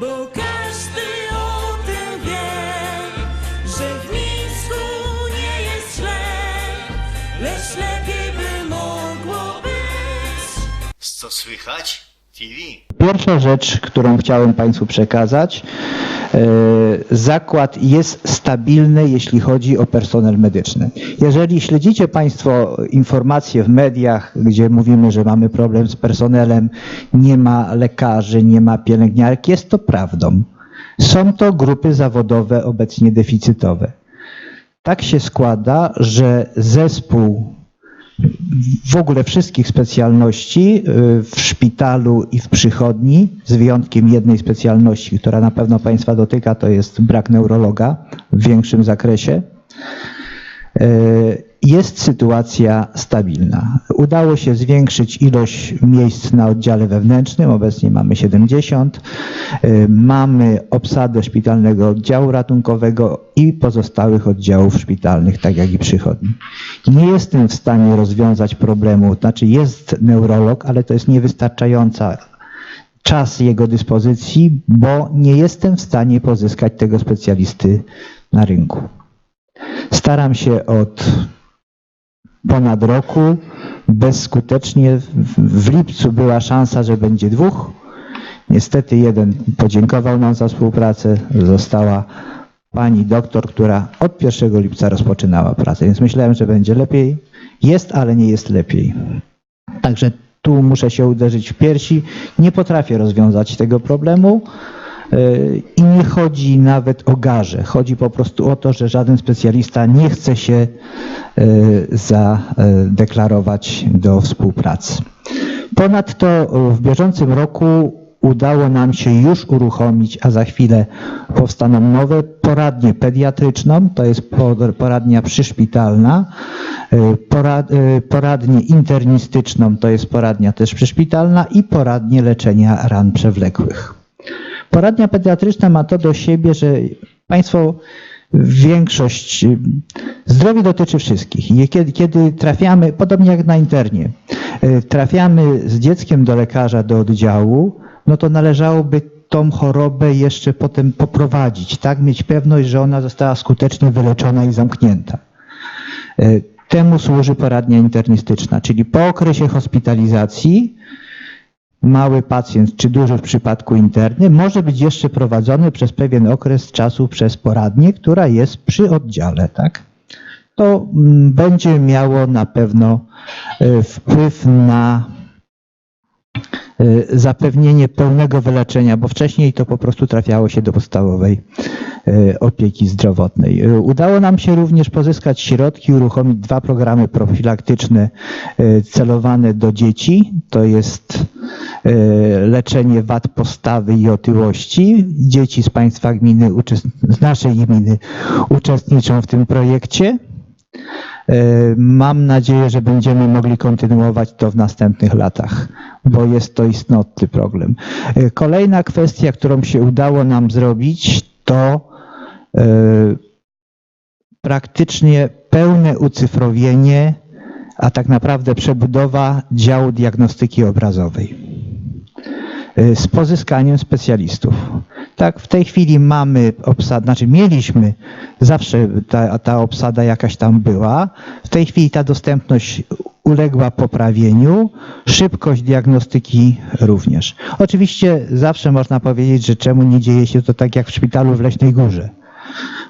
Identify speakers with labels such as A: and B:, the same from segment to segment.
A: Bo każdy o tym wie, że w Mińsku nie jest źle, lecz lepiej by mogło być.
B: Co słychać? TV.
C: Pierwsza rzecz, którą chciałem Państwu przekazać, zakład jest stabilny, jeśli chodzi o personel medyczny. Jeżeli śledzicie Państwo informacje w mediach, gdzie mówimy, że mamy problem z personelem, nie ma lekarzy, nie ma pielęgniarek, jest to prawdą. Są to grupy zawodowe obecnie deficytowe. Tak się składa, że zespół w ogóle wszystkich specjalności y, w szpitalu i w przychodni, z wyjątkiem jednej specjalności, która na pewno Państwa dotyka, to jest brak neurologa w większym zakresie. Jest sytuacja stabilna. Udało się zwiększyć ilość miejsc na oddziale wewnętrznym, obecnie mamy 70. Y, Mamy obsadę szpitalnego oddziału ratunkowego i pozostałych oddziałów szpitalnych, tak jak i przychodni. Nie jestem w stanie rozwiązać problemu, znaczy jest neurolog, ale to jest niewystarczająca czas jego dyspozycji, bo nie jestem w stanie pozyskać tego specjalisty na rynku. Staram się od ponad roku bezskutecznie. W- lipcu była szansa, że będzie dwóch. Niestety jeden podziękował nam za współpracę. Została pani doktor, która od 1 lipca rozpoczynała pracę, więc myślałem, że będzie lepiej. Jest, ale nie jest lepiej. Także tu muszę się uderzyć w piersi. Nie potrafię rozwiązać tego problemu. I nie chodzi nawet o garze. Chodzi po prostu o to, że żaden specjalista nie chce się yy, zadeklarować do współpracy. Ponadto w bieżącym roku udało nam się już uruchomić, a za chwilę powstaną nowe poradnie pediatryczną, to jest por- poradnia przyszpitalna, yy, poradnię internistyczną, to jest poradnia też przyszpitalna i poradnię leczenia ran przewlekłych. Poradnia pediatryczna ma to do siebie, że Państwo większość y, zdrowie dotyczy wszystkich. Kiedy, kiedy trafiamy, podobnie jak na internie, y, trafiamy z dzieckiem do lekarza, do oddziału, no to należałoby tą chorobę jeszcze potem poprowadzić, tak? Mieć pewność, że ona została skutecznie wyleczona i zamknięta. Y, Temu służy poradnia internistyczna, czyli po okresie hospitalizacji mały pacjent czy duży w przypadku interny może być jeszcze prowadzony przez pewien okres czasu przez poradnię, która jest przy oddziale, tak? To mm, będzie miało na pewno y, wpływ na y, zapewnienie pełnego wyleczenia, bo wcześniej to po prostu trafiało się do podstawowej y, opieki zdrowotnej. Udało nam się również pozyskać środki, uruchomić dwa programy profilaktyczne celowane do dzieci. To jest leczenie wad postawy i otyłości. Dzieci z Państwa gminy, z naszej gminy uczestniczą w tym projekcie. E, Mam nadzieję, że będziemy mogli kontynuować to w następnych latach, bo jest to istotny problem. E, Kolejna kwestia, którą się udało nam zrobić, to e, praktycznie pełne ucyfrowienie, a tak naprawdę przebudowa działu diagnostyki obrazowej e, z pozyskaniem specjalistów. Tak, w tej chwili mamy obsadę, znaczy mieliśmy, zawsze ta, ta obsada jakaś tam była. W tej chwili ta dostępność uległa poprawieniu, szybkość diagnostyki również. Oczywiście zawsze można powiedzieć, że czemu nie dzieje się to tak jak w szpitalu w Leśnej Górze,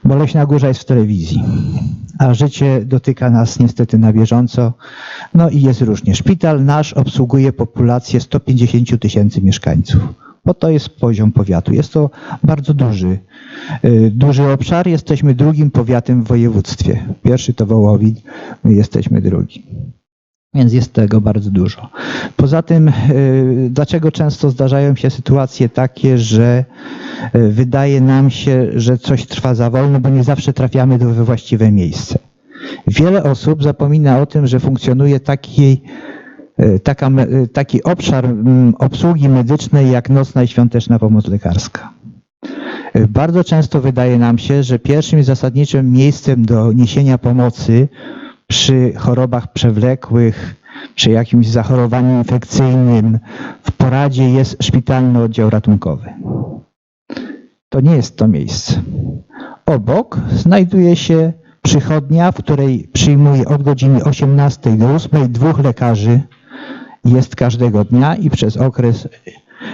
C: bo Leśna Górza jest w telewizji, a życie dotyka nas niestety na bieżąco. No i jest różnie. Szpital nasz obsługuje populację 150 tysięcy mieszkańców bo to jest poziom powiatu. Jest to bardzo duży, y, duży obszar. Jesteśmy drugim powiatem w województwie. Pierwszy to Wołowin, my jesteśmy drugi. Więc jest tego bardzo dużo. Poza tym, y, dlaczego często zdarzają się sytuacje takie, że y, wydaje nam się, że coś trwa za wolno, bo nie zawsze trafiamy do we właściwe miejsce. Wiele osób zapomina o tym, że funkcjonuje taki E, taka, e, taki obszar obsługi medycznej jak nocna i świąteczna pomoc lekarska. E, Bardzo często wydaje nam się, że pierwszym i zasadniczym miejscem do niesienia pomocy przy chorobach przewlekłych, przy jakimś zachorowaniu infekcyjnym w poradzie jest szpitalny oddział ratunkowy. To nie jest to miejsce. Obok znajduje się przychodnia, w której przyjmuje od godziny 18 do 8 dwóch lekarzy. Jest każdego dnia i przez okres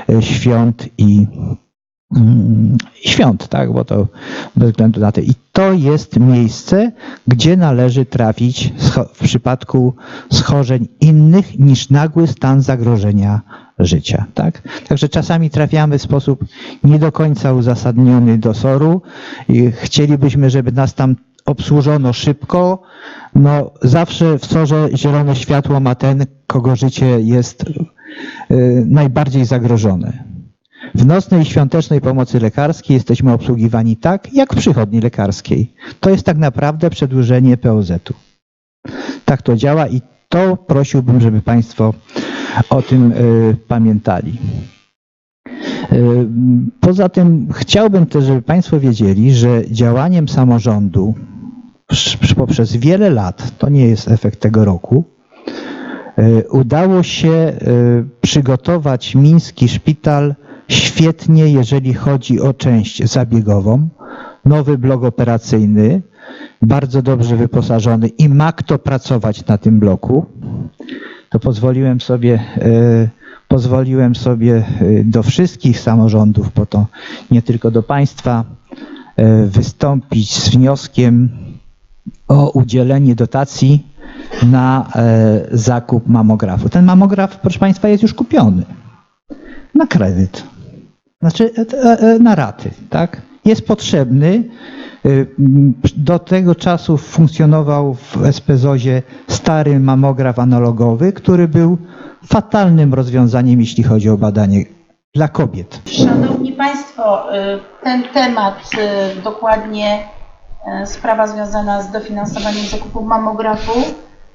C: e, świąt i świąt, tak, bo to bez względu na to. I to jest miejsce, gdzie należy trafić w przypadku schorzeń innych niż nagły stan zagrożenia życia, tak? Także czasami trafiamy w sposób nie do końca uzasadniony do SOR-u i chcielibyśmy, żeby nas tam obsłużono szybko. No, zawsze w SOR-ze zielone światło ma ten, kogo życie jest y, najbardziej zagrożone. W nocnej i świątecznej pomocy lekarskiej jesteśmy obsługiwani tak, jak w przychodni lekarskiej. To jest tak naprawdę przedłużenie POZ-u. Tak to działa i to prosiłbym, żeby Państwo o tym y, pamiętali. Y, Poza tym chciałbym też, żeby Państwo wiedzieli, że działaniem samorządu poprzez wiele lat, to nie jest efekt tego roku, y, udało się przygotować miński szpital świetnie, jeżeli chodzi o część zabiegową. Nowy blok operacyjny, bardzo dobrze wyposażony i ma kto pracować na tym bloku. To pozwoliłem sobie, e, pozwoliłem sobie e, do wszystkich samorządów, bo to nie tylko do Państwa, e, wystąpić z wnioskiem o udzielenie dotacji na zakup mamografu. Ten mamograf, proszę Państwa, jest już kupiony na kredyt. Znaczy e, e, na raty, tak? Jest potrzebny. Y, Do tego czasu funkcjonował w SPZOzie stary mamograf analogowy, który był fatalnym rozwiązaniem, jeśli chodzi o badanie dla kobiet.
D: Szanowni Państwo, y, ten temat, y, dokładnie sprawa związana z dofinansowaniem zakupu mammografu,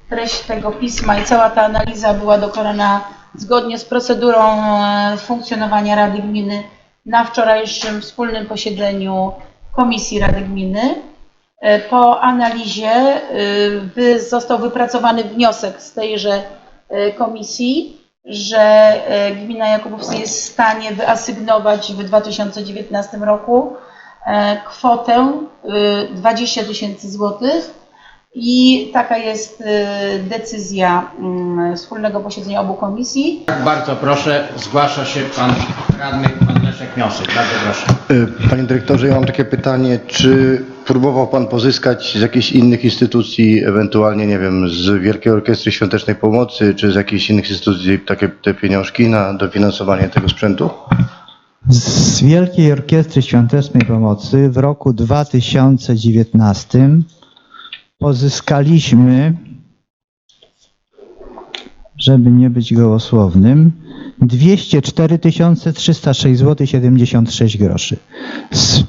D: treść tego pisma i cała ta analiza była dokonana zgodnie z procedurą e, funkcjonowania Rady Gminy na wczorajszym wspólnym posiedzeniu Komisji Rady Gminy. E, Po analizie wy- został wypracowany wniosek z tejże e, komisji, że e, gmina Jakubowska jest w stanie wyasygnować w 2019 roku e, kwotę y, 20 tysięcy złotych i taka jest y, decyzja mm, wspólnego posiedzenia obu komisji.
E: Bardzo proszę, zgłasza się pan radny, pan Leszek Miosek. Bardzo proszę.
F: E, Panie dyrektorze, ja mam takie pytanie, czy próbował Pan pozyskać z jakichś innych instytucji, ewentualnie, nie wiem, z Wielkiej Orkiestry Świątecznej Pomocy, czy z jakichś innych instytucji takie te pieniążki na dofinansowanie tego sprzętu?
C: Z Wielkiej Orkiestry Świątecznej Pomocy w roku 2019 pozyskaliśmy, żeby nie być gołosłownym, 204 306 zł 76 groszy.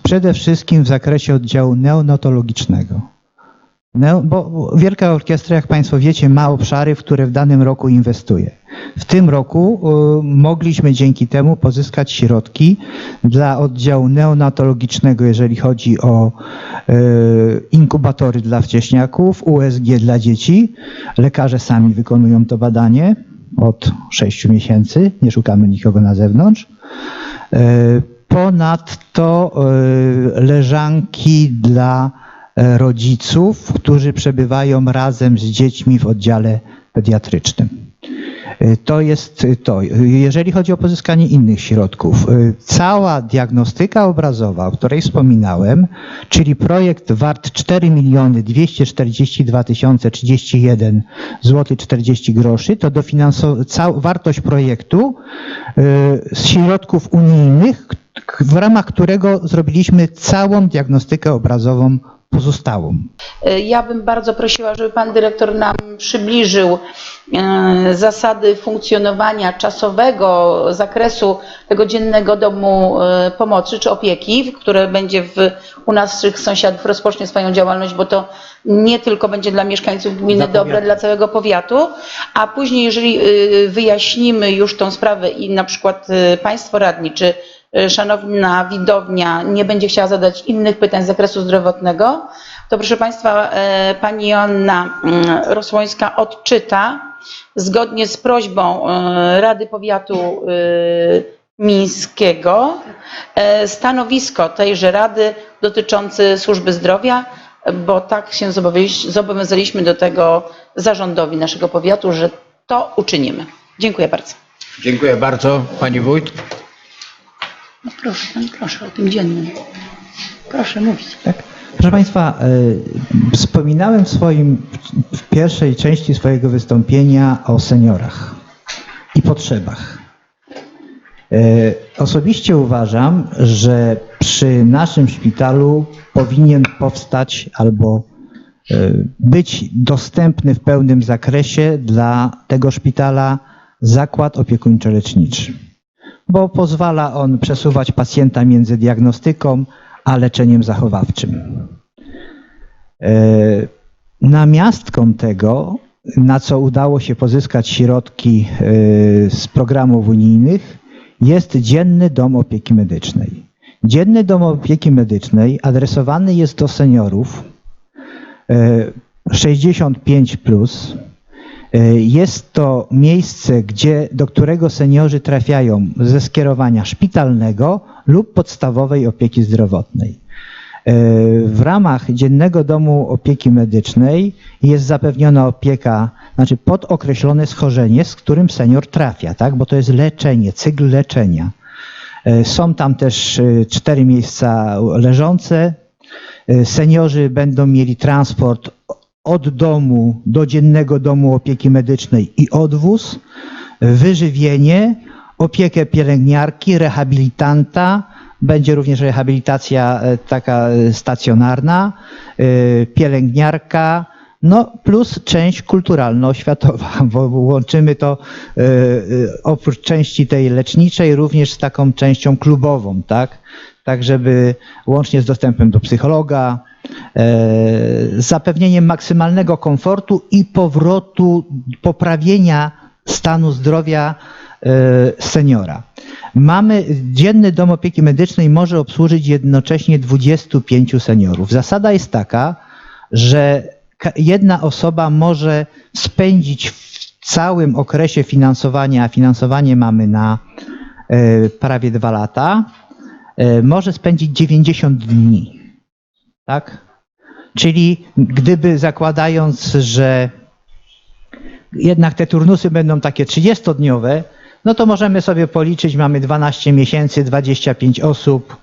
C: Przede wszystkim w zakresie oddziału neonatologicznego. Neo, bo Wielka Orkiestra, jak Państwo wiecie, ma obszary, w które w danym roku inwestuje. W tym roku y, mogliśmy dzięki temu pozyskać środki dla oddziału neonatologicznego, jeżeli chodzi o y, inkubatory dla wcześniaków, USG dla dzieci. Lekarze sami wykonują to badanie od 6 miesięcy, nie szukamy nikogo na zewnątrz. Y, Ponadto y, leżanki dla rodziców, którzy przebywają razem z dziećmi w oddziale pediatrycznym. Y, To jest to. Jeżeli chodzi o pozyskanie innych środków, y, cała diagnostyka obrazowa, o której wspominałem, czyli projekt wart 4 miliony 242 tysiące 31 zł 40 groszy, to wartość projektu z środków unijnych, w ramach którego zrobiliśmy całą diagnostykę obrazową pozostałą.
D: E, Ja bym bardzo prosiła, żeby pan dyrektor nam przybliżył e, zasady funkcjonowania czasowego zakresu tego dziennego domu e, pomocy czy opieki, które będzie w, u naszych sąsiadów rozpocznie swoją działalność, bo to nie tylko będzie dla mieszkańców gminy dobre, dla całego powiatu, a później, jeżeli wyjaśnimy już tą sprawę i na przykład państwo radni czy szanowna widownia nie będzie chciała zadać innych pytań z zakresu zdrowotnego, to proszę Państwa, e, pani Joanna mm, Rosłońska odczyta zgodnie z prośbą e, Rady Powiatu Mińskiego stanowisko tejże Rady dotyczące służby zdrowia, bo tak się zobowiązaliś- zobowiązaliśmy do tego zarządowi naszego powiatu, że to uczynimy. Dziękuję bardzo.
E: Dziękuję bardzo. Pani wójt.
D: No proszę, pan proszę o tym dziennym. Proszę mówić.
C: Tak? Proszę Państwa, y, wspominałem w, swoim, w pierwszej części swojego wystąpienia o seniorach i potrzebach. Y, Osobiście uważam, że przy naszym szpitalu powinien powstać albo y, być dostępny w pełnym zakresie dla tego szpitala zakład opiekuńczo-leczniczy, bo pozwala on przesuwać pacjenta między diagnostyką a leczeniem zachowawczym. E, Namiastką tego, na co udało się pozyskać środki e, z programów unijnych, jest Dzienny Dom Opieki Medycznej. Dzienny Dom Opieki Medycznej adresowany jest do seniorów e, 65 plus. E, Jest to miejsce, gdzie, do którego seniorzy trafiają ze skierowania szpitalnego lub podstawowej opieki zdrowotnej. E, W ramach Dziennego Domu Opieki Medycznej jest zapewniona opieka, znaczy podokreślone schorzenie, z którym senior trafia, tak? bo to jest leczenie, cykl leczenia. E, Są tam też cztery miejsca leżące. Seniorzy będą mieli transport od domu do dziennego domu opieki medycznej i odwóz, wyżywienie, opiekę pielęgniarki, rehabilitanta, będzie również rehabilitacja e, taka e, stacjonarna, e, pielęgniarka, no plus część kulturalno-oświatowa, bo łączymy to oprócz części tej leczniczej również z taką częścią klubową, tak? Tak, żeby łącznie z dostępem do psychologa, zapewnieniem maksymalnego komfortu i powrotu, poprawienia stanu zdrowia e, seniora. Mamy, Dzienny Dom Opieki Medycznej może obsłużyć jednocześnie 25 seniorów. Zasada jest taka, że jedna osoba może spędzić w całym okresie finansowania, a finansowanie mamy na e, prawie dwa lata, e, może spędzić 90 dni. Tak? Czyli gdyby zakładając, że jednak te turnusy będą takie 30-dniowe, no to możemy sobie policzyć, mamy 12 miesięcy, 25 osób,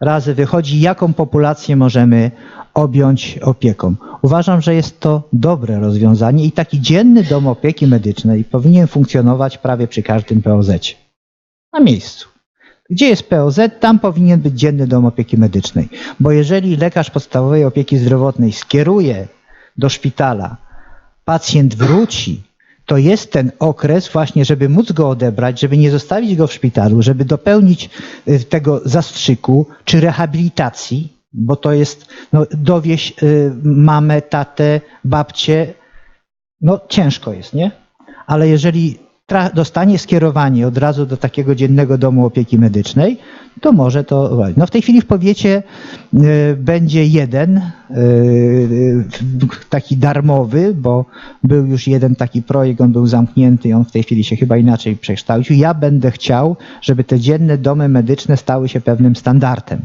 C: razy wychodzi, jaką populację możemy objąć opieką. Uważam, że jest to dobre rozwiązanie i taki dzienny dom opieki medycznej powinien funkcjonować prawie przy każdym POZ. Na miejscu. Gdzie jest POZ, tam powinien być dzienny dom opieki medycznej. Bo jeżeli lekarz podstawowej opieki zdrowotnej skieruje do szpitala, pacjent wróci, to jest ten okres właśnie, żeby móc go odebrać, żeby nie zostawić go w szpitalu, żeby dopełnić y, tego zastrzyku czy rehabilitacji, bo to jest no, dowieść y, mamę, tatę, babcię, no ciężko jest, nie? Ale jeżeli dostanie skierowanie od razu do takiego dziennego domu opieki medycznej, to może to. No w tej chwili w powiecie y, będzie jeden y, y, taki darmowy, bo był już jeden taki projekt, on był zamknięty i on w tej chwili się chyba inaczej przekształcił. Ja będę chciał, żeby te dzienne domy medyczne stały się pewnym standardem.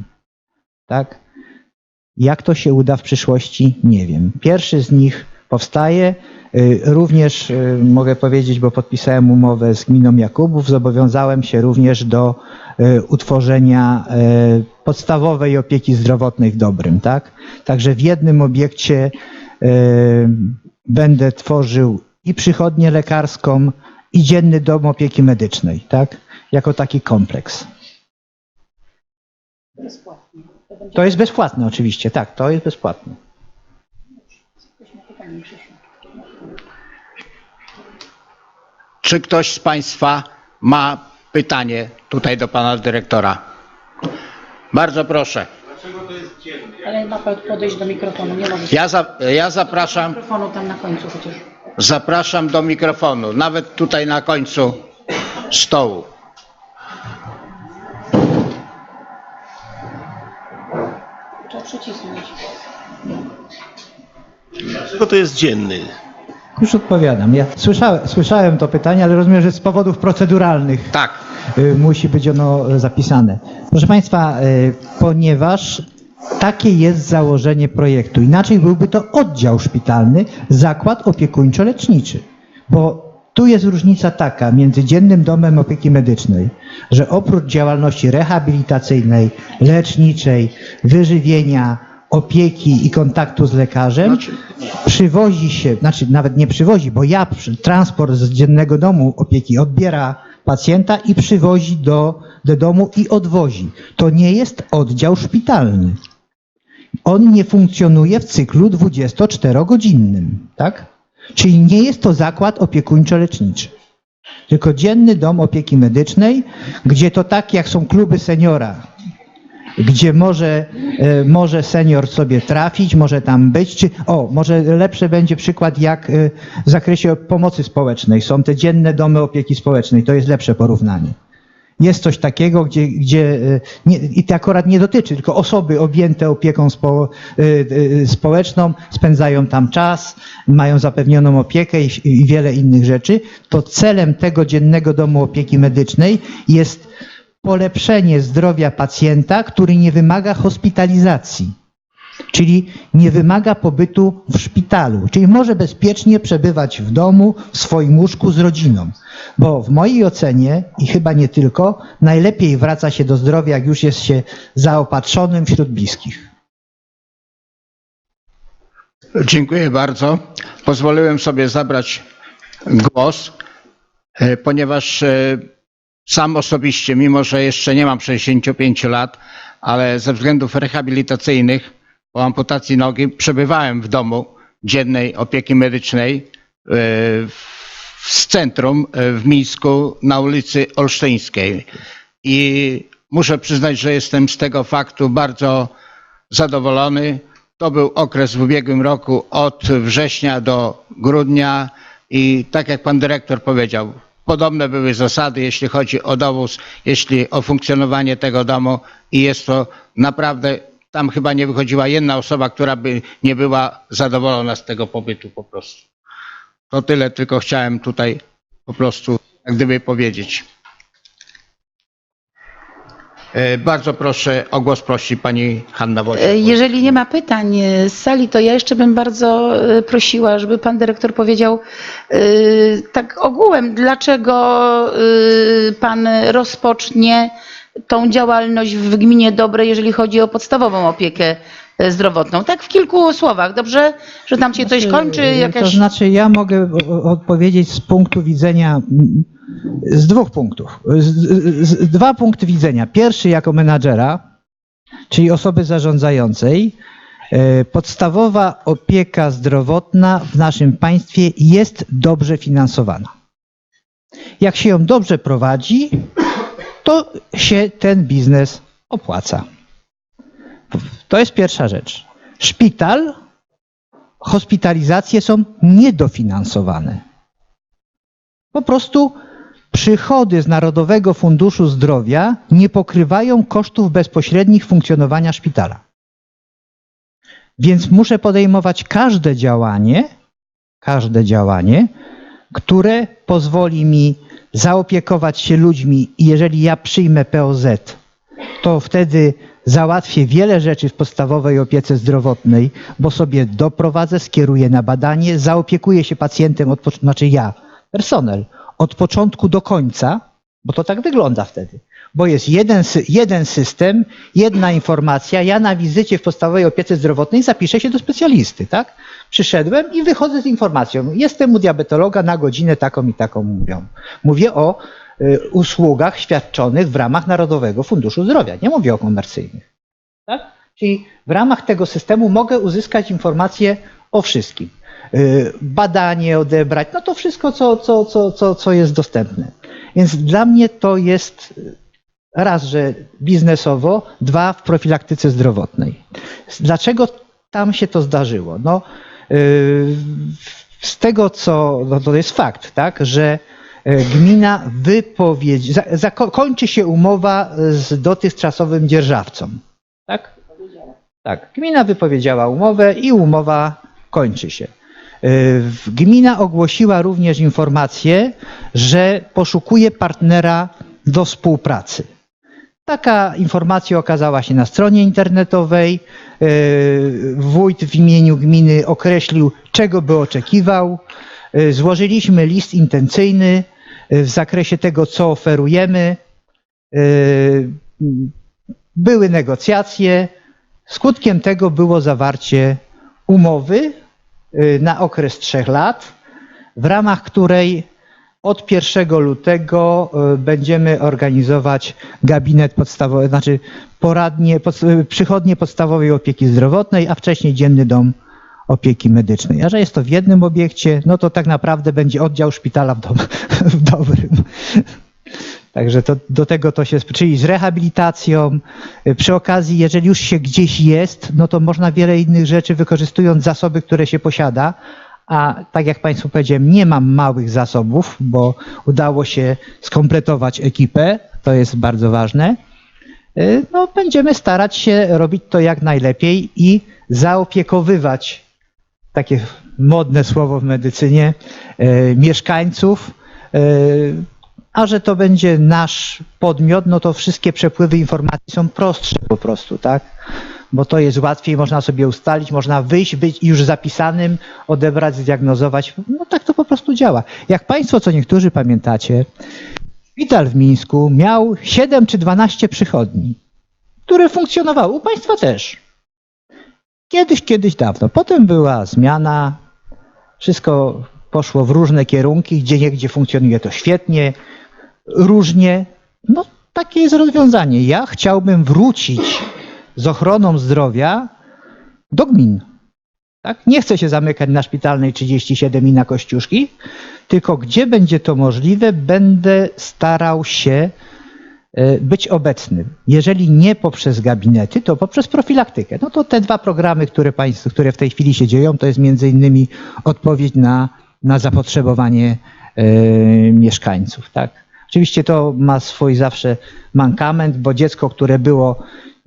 C: Tak? Jak to się uda w przyszłości, nie wiem. Pierwszy z nich powstaje. Y, Również y, mogę powiedzieć, bo podpisałem umowę z gminą Jakubów, zobowiązałem się również do y, utworzenia podstawowej opieki zdrowotnej w Dobrym, tak? Także w jednym obiekcie będę tworzył i przychodnię lekarską, i dzienny dom opieki medycznej, tak? Jako taki kompleks.
D: Bezpłatnie. To
C: To jest bezpłatne oczywiście, tak, to jest bezpłatne.
E: Czy ktoś z Państwa ma pytanie tutaj do Pana Dyrektora? Bardzo proszę.
D: Ale ma pan podejść do mikrofonu, nie może.
E: Ja, za, ja zapraszam,
D: mikrofonu tam na końcu chociaż.
E: zapraszam do mikrofonu, nawet tutaj na końcu stołu.
D: Trzeba przycisnąć.
G: Dlaczego to jest dzienny?
C: Już odpowiadam. Ja słyszałem, słyszałem to pytanie, ale rozumiem, że z powodów proceduralnych
E: Tak,
C: y, musi być ono zapisane. Proszę Państwa, y, ponieważ takie jest założenie projektu. Inaczej byłby to oddział szpitalny, zakład opiekuńczo-leczniczy. Bo tu jest różnica taka między dziennym domem opieki medycznej, że oprócz działalności rehabilitacyjnej, leczniczej, wyżywienia, opieki i kontaktu z lekarzem, przywozi się, znaczy nawet nie przywozi, bo ja transport z dziennego domu opieki odbiera pacjenta i przywozi do, do domu i odwozi. To nie jest oddział szpitalny. On nie funkcjonuje w cyklu 24-godzinnym, tak? Czyli nie jest to zakład opiekuńczo-leczniczy. Tylko dzienny dom opieki medycznej, gdzie to tak jak są kluby seniora, gdzie może, e, może senior sobie trafić, może tam być, czy o, może lepszy będzie przykład jak e, w zakresie pomocy społecznej. Są te dzienne domy opieki społecznej, to jest lepsze porównanie. Jest coś takiego, gdzie, gdzie e, nie, i to akurat nie dotyczy, tylko osoby objęte opieką spo, społeczną spędzają tam czas, mają zapewnioną opiekę i, i wiele innych rzeczy. To celem tego dziennego domu opieki medycznej jest polepszenie zdrowia pacjenta, który nie wymaga hospitalizacji. Czyli nie wymaga pobytu w szpitalu, czyli może bezpiecznie przebywać w domu, w swoim łóżku z rodziną. Bo w mojej ocenie, i chyba nie tylko, najlepiej wraca się do zdrowia, jak już jest się zaopatrzonym wśród bliskich.
E: Dziękuję bardzo. Pozwoliłem sobie zabrać głos, e, ponieważ e, sam osobiście, mimo że jeszcze nie mam 65 lat, ale ze względów rehabilitacyjnych po amputacji nogi przebywałem w domu dziennej opieki medycznej e, w centrum e, w Mińsku na ulicy Olsztyńskiej. I muszę przyznać, że jestem z tego faktu bardzo zadowolony. To był okres w ubiegłym roku od września do grudnia i tak jak pan dyrektor powiedział, podobne były zasady, jeśli chodzi o dowóz, jeśli o funkcjonowanie tego domu i jest to naprawdę, tam chyba nie wychodziła jedna osoba, która by nie była zadowolona z tego pobytu po prostu. To tyle tylko chciałem tutaj po prostu jak gdyby powiedzieć. E, Bardzo proszę, o głos prosi pani Hanna Wojciech.
D: Jeżeli nie ma pytań e, z sali, to ja jeszcze bym bardzo e, prosiła, żeby pan dyrektor powiedział tak ogółem, dlaczego pan rozpocznie tą działalność w gminie Dobre, jeżeli chodzi o podstawową opiekę zdrowotną. Tak w kilku słowach, dobrze? Że tam się coś kończy,
C: To
D: jakaś...
C: znaczy, ja mogę odpowiedzieć z punktu widzenia, z dwóch punktów. Z, z, z, dwa punkty widzenia. Pierwszy jako menadżera, czyli osoby zarządzającej. E, Podstawowa opieka zdrowotna w naszym państwie jest dobrze finansowana. Jak się ją dobrze prowadzi, to się ten biznes opłaca. To jest pierwsza rzecz. Szpital hospitalizacje są niedofinansowane. Po prostu przychody z Narodowego Funduszu Zdrowia nie pokrywają kosztów bezpośrednich funkcjonowania szpitala. Więc muszę podejmować każde działanie, każde działanie, które pozwoli mi zaopiekować się ludźmi i jeżeli ja przyjmę POZ, to wtedy załatwię wiele rzeczy w podstawowej opiece zdrowotnej, bo sobie doprowadzę, skieruję na badanie, zaopiekuję się pacjentem, od, znaczy ja, personel, od początku do końca, bo to tak wygląda wtedy. Bo jest jeden, jeden system, jedna informacja. Ja na wizycie w podstawowej opiece zdrowotnej zapiszę się do specjalisty, tak? Przyszedłem i wychodzę z informacją. Jestem u diabetologa na godzinę taką i taką mówią. Mówię o y, usługach świadczonych w ramach Narodowego Funduszu Zdrowia. Nie mówię o komercyjnych. Tak? Czyli w ramach tego systemu mogę uzyskać informacje o wszystkim. Y, Badanie odebrać, no to wszystko, co, co, co, co, co jest dostępne. Więc dla mnie to jest y, raz, że biznesowo, dwa w profilaktyce zdrowotnej. Dlaczego tam się to zdarzyło? No, y, z tego, co no to jest fakt, tak, że gmina wypowiedzi, za, za, kończy się umowa z dotychczasowym dzierżawcą. Tak? Tak. Gmina wypowiedziała umowę i umowa kończy się. Y, Gmina ogłosiła również informację, że poszukuje partnera do współpracy. Taka informacja okazała się na stronie internetowej. Yy, Wójt w imieniu gminy określił, czego by oczekiwał. Yy, Złożyliśmy list intencyjny w zakresie tego, co oferujemy. Były negocjacje. Skutkiem tego było zawarcie umowy na okres trzech lat, w ramach której od 1 lutego y, będziemy organizować gabinet podstawowy, znaczy poradnie, pod, y, przychodnie podstawowej opieki zdrowotnej, a wcześniej dzienny dom opieki medycznej. A że jest to w jednym obiekcie, no to tak naprawdę będzie oddział szpitala w, dom, w dobrym. Także to, do tego to się, czyli z rehabilitacją. Y, Przy okazji, jeżeli już się gdzieś jest, no to można wiele innych rzeczy wykorzystując zasoby, które się posiada, a tak jak Państwu powiedziałem, nie mam małych zasobów, bo udało się skompletować ekipę, to jest bardzo ważne. Y, No, będziemy starać się robić to jak najlepiej i zaopiekowywać, takie modne słowo w medycynie, y, mieszkańców. A że to będzie nasz podmiot, no to wszystkie przepływy informacji są prostsze po prostu, tak? bo to jest łatwiej, można sobie ustalić, można wyjść, być już zapisanym, odebrać, zdiagnozować. No tak to po prostu działa. Jak Państwo, co niektórzy pamiętacie, szpital w Mińsku miał 7 czy 12 przychodni, które funkcjonowały. U Państwa też. Kiedyś, kiedyś dawno. Potem była zmiana, wszystko poszło w różne kierunki, gdzie niegdzie funkcjonuje to świetnie, różnie. No takie jest rozwiązanie. Ja chciałbym wrócić z ochroną zdrowia do gmin. Tak? Nie chcę się zamykać na szpitalnej 37 i na Kościuszki, tylko gdzie będzie to możliwe, będę starał się e, być obecny. Jeżeli nie poprzez gabinety, to poprzez profilaktykę. No to te dwa programy, które, państwo, które w tej chwili się dzieją, to jest między innymi odpowiedź na, na zapotrzebowanie e, mieszkańców. Tak? Oczywiście to ma swój zawsze mankament, bo dziecko, które było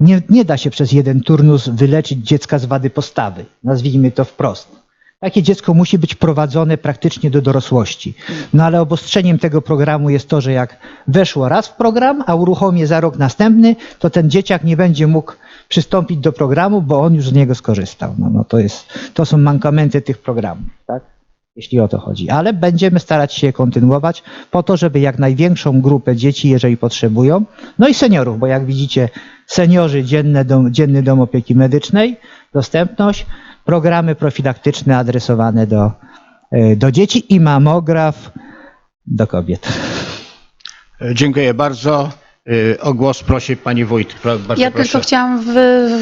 C: nie, nie da się przez jeden turnus wyleczyć dziecka z wady postawy. Nazwijmy to wprost. Takie dziecko musi być prowadzone praktycznie do dorosłości. No ale obostrzeniem tego programu jest to, że jak weszło raz w program, a uruchomię za rok następny, to ten dzieciak nie będzie mógł przystąpić do programu, bo on już z niego skorzystał. No, no to, jest, to są mankamenty tych programów, tak? Jeśli o to chodzi. Ale będziemy starać się kontynuować po to, żeby jak największą grupę dzieci, jeżeli potrzebują, no i seniorów, bo jak widzicie, seniorzy, dzienne dom, dzienny dom opieki medycznej, dostępność, programy profilaktyczne adresowane do, e, do dzieci i mamograf do kobiet.
E: Dziękuję bardzo. Y, O głos prosi pani wójt. Bardzo
D: Ja
E: proszę.
D: tylko chciałam w,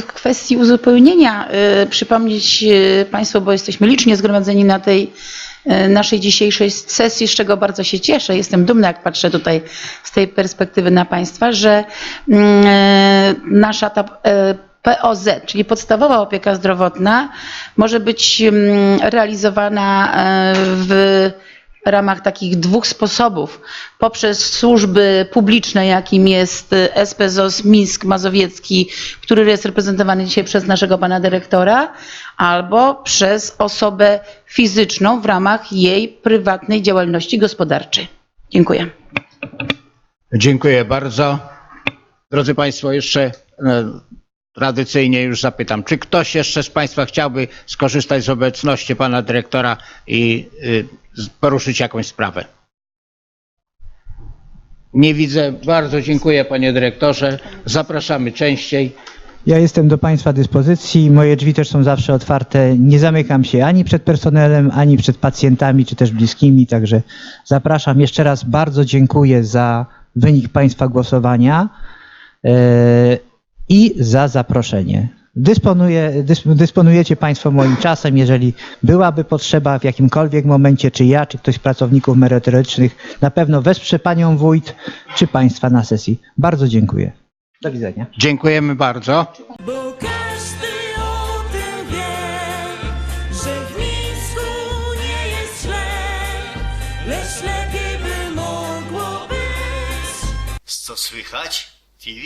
D: w kwestii uzupełnienia y, przypomnieć y, Państwu, bo jesteśmy licznie zgromadzeni na tej y, naszej dzisiejszej sesji, z czego bardzo się cieszę. Jestem dumna, jak patrzę tutaj z tej perspektywy na Państwa, że mm, y, nasza ta y, POZ, czyli podstawowa opieka zdrowotna, może być mm, realizowana w ramach takich dwóch sposobów. Poprzez służby publiczne, jakim jest SPZOS Mińsk Mazowiecki, który jest reprezentowany dzisiaj przez naszego pana dyrektora, albo przez osobę fizyczną w ramach jej prywatnej działalności gospodarczej. Dziękuję.
E: Dziękuję bardzo. Drodzy Państwo, jeszcze e, tradycyjnie już zapytam, czy ktoś jeszcze z Państwa chciałby skorzystać z obecności Pana Dyrektora i y, poruszyć jakąś sprawę? Nie widzę. Bardzo dziękuję Panie Dyrektorze. Zapraszamy częściej.
C: Ja jestem do Państwa dyspozycji. Moje drzwi też są zawsze otwarte. Nie zamykam się ani przed personelem, ani przed pacjentami, czy też bliskimi. Także zapraszam. Jeszcze raz bardzo dziękuję za wynik Państwa głosowania e, i za zaproszenie. Dysponuję, dys- dysponujecie Państwo moim czasem, jeżeli byłaby potrzeba w jakimkolwiek momencie, czy ja, czy ktoś z pracowników merytorycznych, na pewno wesprze Panią Wójt, czy Państwa na sesji. Bardzo dziękuję. Do widzenia.
E: Dziękujemy bardzo.
A: Bo każdy o tym wie, że w Mińsku nie jest źle, lecz lepiej by mogło być.
B: Co słychać? TV.